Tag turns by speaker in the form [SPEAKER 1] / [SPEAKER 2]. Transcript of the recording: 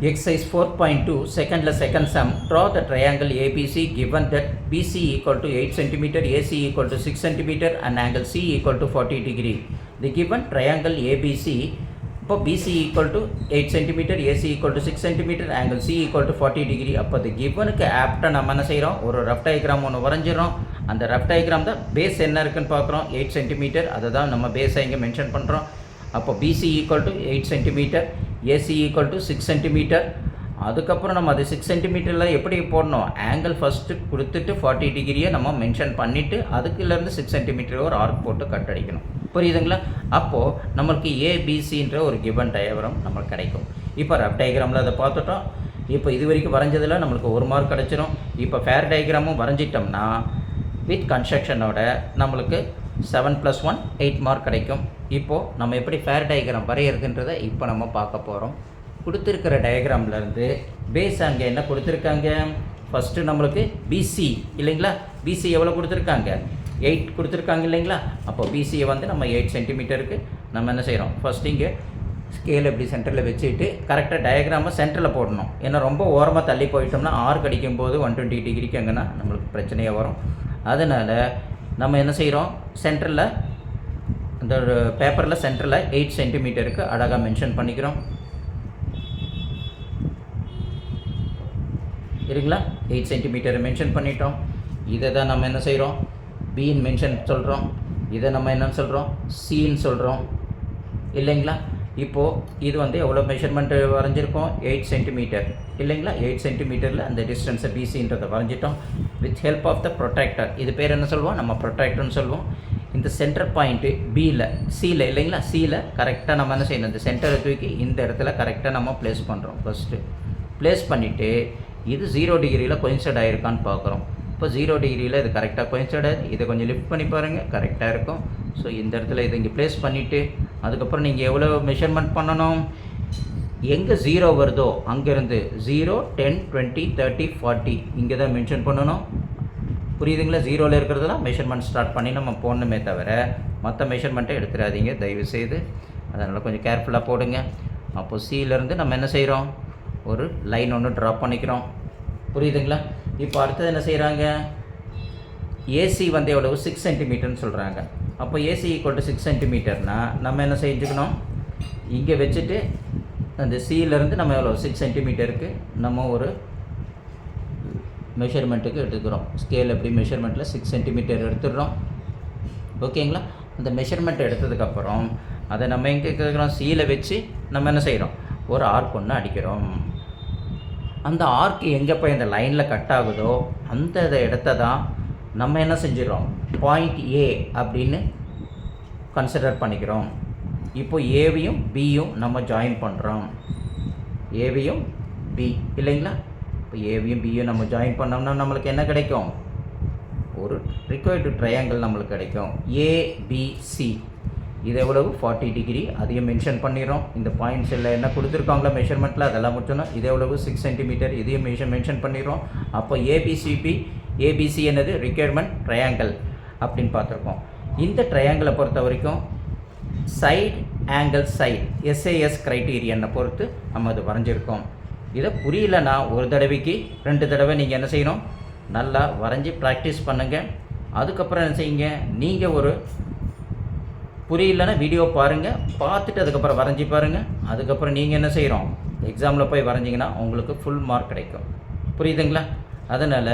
[SPEAKER 1] Exercise 4.2, second la second sum. Draw the triangle ABC given that BC equal to 8 cm, AC equal to 6 cm and angle C equal to 40 degree. The given triangle ABC இப்போ BC equal to eight centimetre AC equal to six centimetre angle C equal to forty degree அப்போ அது கிவனுக்கு ஆப்டாக நம்ம என்ன செய்கிறோம் ஒரு rough diagram ஒன்று வரைஞ்சிடறோம் அந்த ரஃப் டயக்ராம் தான் பேஸ் என்ன இருக்குன்னு பார்க்குறோம் எயிட் சென்டிமீட்டர் அதை தான் நம்ம பேஸை இங்கே மென்ஷன் பண்ணுறோம் அப்போ BC equal to eight centimetre AC equal to six centimetre அதுக்கப்புறம் நம்ம அது சிக்ஸ் சென்டிமீட்டரில் எப்படி போடணும்? ஆங்கிள் ஃபஸ்ட்டு கொடுத்துட்டு ஃபார்ட்டி டிகிரியை நம்ம மென்ஷன் பண்ணிவிட்டு அதுக்குலேருந்து சிக்ஸ் சென்டிமீட்டர் ஒரு ஆர்க் போட்டு கட் அடிக்கணும். புரியுதுங்களா? அப்போது நம்மளுக்கு ஏபிசின்ற ஒரு கிவன் டயக்ராம் நம்மளுக்கு கிடைக்கும். இப்போ ரப் டயக்ராமில் அதை பார்த்துட்டோம். இப்போ இது வரைக்கும் வரைஞ்சதில் நம்மளுக்கு ஒரு மார்க் கிடச்சிரும். இப்போ ஃபேர் டயக்ராமும் வரைஞ்சிட்டோம்னா வித் கன்ஸ்ட்ரக்ஷனோட நம்மளுக்கு seven plus one eight mark கிடைக்கும். இப்போது நம்ம எப்படி ஃபேர் டயக்ராம் வரைகிறதுன்றதை இப்போ நம்ம பார்க்க போகிறோம் கொடுத்துருக்கிற டயக்ராம்லேருந்து பேஸ் அங்கே என்ன கொடுத்துருக்காங்க? ஃபஸ்ட்டு நம்மளுக்கு பிசி இல்லைங்களா? பிசி எவ்வளோ கொடுத்துருக்காங்க? எயிட் கொடுத்துருக்காங்க இல்லைங்களா? அப்போ பிசியை வந்து நம்ம எயிட் சென்டிமீட்டருக்கு நம்ம என்ன செய்கிறோம் ஃபஸ்ட் இங்கே ஸ்கேல் எப்படி சென்டரில் வச்சுட்டு கரெக்டாக டயக்ராமை சென்டரில் போடணும். ஏன்னா ரொம்ப ஓரமாக தள்ளி போயிட்டோம்னா ஆர் கடிக்கும் போது ஒன் டுவெண்ட்டி டிகிரிக்கு அங்கேனா நம்மளுக்கு பிரச்சனையாக வரும். அதனால் நம்ம என்ன செய்கிறோம் சென்டரில் இந்த பேப்பரில் சென்டரில் எயிட் சென்டிமீட்டருக்கு அழகாக மென்ஷன் பண்ணிக்கிறோம். இருக்குங்களா எயிட் சென்டிமீட்டர் மென்ஷன் பண்ணிட்டோம். இதை தான் நம்ம என்ன செய்கிறோம் பின்னு மென்ஷன் சொல்கிறோம் இதை நம்ம என்னன்னு சொல்கிறோம் சின்னு சொல்கிறோம் இல்லைங்களா? இப்போது இது வந்து எவ்வளோ மெஷர்மெண்ட்டு வரைஞ்சிருக்கோம்? எயிட் சென்டிமீட்டர் இல்லைங்களா? எயிட் சென்டிமீட்டரில் அந்த டிஸ்டன்ஸை பிசின்றதை வரைஞ்சிட்டோம். With help of the protractor இது பேர் என்ன சொல்லுவோம் நம்ம ப்ரொடெக்டர்னு சொல்லுவோம் இந்த சென்டர் பாயிண்ட்டு பியில் சியில் இல்லைங்களா? சியில் கரெக்டாக நம்ம என்ன செய்யணும்? இந்த சென்டரை தூக்கி இந்த இடத்துல கரெக்டாக நம்ம ப்ளேஸ் பண்ணுறோம் ஃபஸ்ட்டு ப்ளேஸ் பண்ணிவிட்டு இது ஜீரோ டிகிரியில் கொயின்சைட் ஆகிருக்கான்னு பார்க்குறோம். இப்போ ஜீரோ டிகிரியில் இது கரெக்டாக கொயின்சைட் ஆகுது. இதை கொஞ்சம் லிஃப்ட் பண்ணி பாருங்கள் கரெக்டாக இருக்கும். ஸோ இந்த இடத்துல இதை இங்கே ப்ளேஸ் பண்ணிவிட்டு அதுக்கப்புறம் நீங்கள் எவ்வளோ மெஷர்மெண்ட் பண்ணணும்? எங்கே ஜீரோ வருதோ அங்கேருந்து zero ten twenty thirty forty இங்கே தான் மென்ஷன் பண்ணணும். புரியுதுங்களா? ஜீரோவில் இருக்கிறதெல்லாம் மெஷர்மெண்ட் ஸ்டார்ட் பண்ணி நம்ம போடணுமே தவிர மற்ற மெஷர்மெண்ட்டை எடுத்துடாதீங்க தயவு செய்து அதனால் கொஞ்சம் கேர்ஃபுல்லாக போடுங்க. அப்போது சீலேருந்து நம்ம என்ன செய்கிறோம் ஒரு லைன் ஒன்று ட்ராப் பண்ணிக்கிறோம். புரியுதுங்களா? இப்போ அடுத்தது என்ன செய்கிறாங்க ஏசி வந்து எவ்வளவு? சிக்ஸ் சென்டிமீட்டர்னு சொல்கிறாங்க அப்போ ஏசி ஈக்குவல் டு சிக்ஸ் சென்டிமீட்டர்னால் நம்ம என்ன செஞ்சுக்கணும்? இங்கே வச்சுட்டு அந்த சீலேருந்து நம்ம எவ்வளோ சிக்ஸ் சென்டிமீட்டருக்கு நம்ம ஒரு மெஷர்மெண்ட்டுக்கு எடுத்துக்கிறோம். ஸ்கேல் எப்படி மெஷர்மெண்ட்டில் சிக்ஸ் சென்டிமீட்டர் எடுத்துடுறோம். ஓகேங்களா அந்த மெஷர்மெண்ட் எடுத்ததுக்கப்புறம் அதை நம்ம எங்கே கேட்குறோம்? சீயில் வச்சு நம்ம என்ன செய்கிறோம் ஒரு ஆர்க் ஒன்று அடிக்கிறோம். அந்த ஆர்க் எங்கே போய் அந்த லைனில் கட் ஆகுதோ அந்த இதை இடத்த தான் நம்ம என்ன செஞ்சிடறோம்? பாயிண்ட் ஏ அப்படின்னு கன்சிடர் பண்ணிக்கிறோம். இப்போ ஏவையும் பியும் நம்ம ஜாயின் பண்ணுறோம் ஏவையும் பி இல்லைங்களா? இப்போ ஏவியும் பியும் நம்ம ஜாயின் பண்ணோம்னா நம்மளுக்கு என்ன கிடைக்கும்? ஒரு ரிக்வயர்டு ட்ரையாங்கிள் நம்மளுக்கு கிடைக்கும். ஏபிசி இது எவ்வளவு? ஃபார்ட்டி டிகிரி அதையும் மென்ஷன் பண்ணிடுறோம். இந்த பாயிண்ட்ஸ் எல்லாம் என்ன கொடுத்துருக்காங்களோ மெஷர்மெண்ட்டில் அதெல்லாம் முடிச்சோன்னா இது எவ்வளவு? சிக்ஸ் சென்டிமீட்டர் இதையும் மெஷன் மென்ஷன் பண்ணிடுறோம். அப்போ ஏபிசிபி ஏபிசி என்னது? ரிக்யர்மெண்ட் ட்ரையாங்கிள் அப்படின்னு பார்த்துருக்கோம். இந்த ட்ரையாங்கிளை பொறுத்த வரைக்கும் சைட் ஆங்கிள் சைட் எஸ்ஏஎஸ் க்ரைட்டீரியனை பொறுத்து நம்ம அது வரைஞ்சிருக்கோம். இதை புரியலன்னா ஒரு தடவைக்கு ரெண்டு தடவை நீங்கள் என்ன செய்யணும்? நல்லா வரைஞ்சி ப்ராக்டிஸ் பண்ணுங்கள் அதுக்கப்புறம் என்ன செய்யுங்க? நீங்கள் ஒரு புரியலன்னா வீடியோ பாருங்கள் பார்த்துட்டு அதுக்கப்புறம் வரைஞ்சி பாருங்கள் அதுக்கப்புறம் நீங்கள் என்ன செய்கிறோம் எக்ஸாமில் போய் வரைஞ்சிங்கன்னா உங்களுக்கு ஃபுல் மார்க் கிடைக்கும். புரியுதுங்களா? அதனால்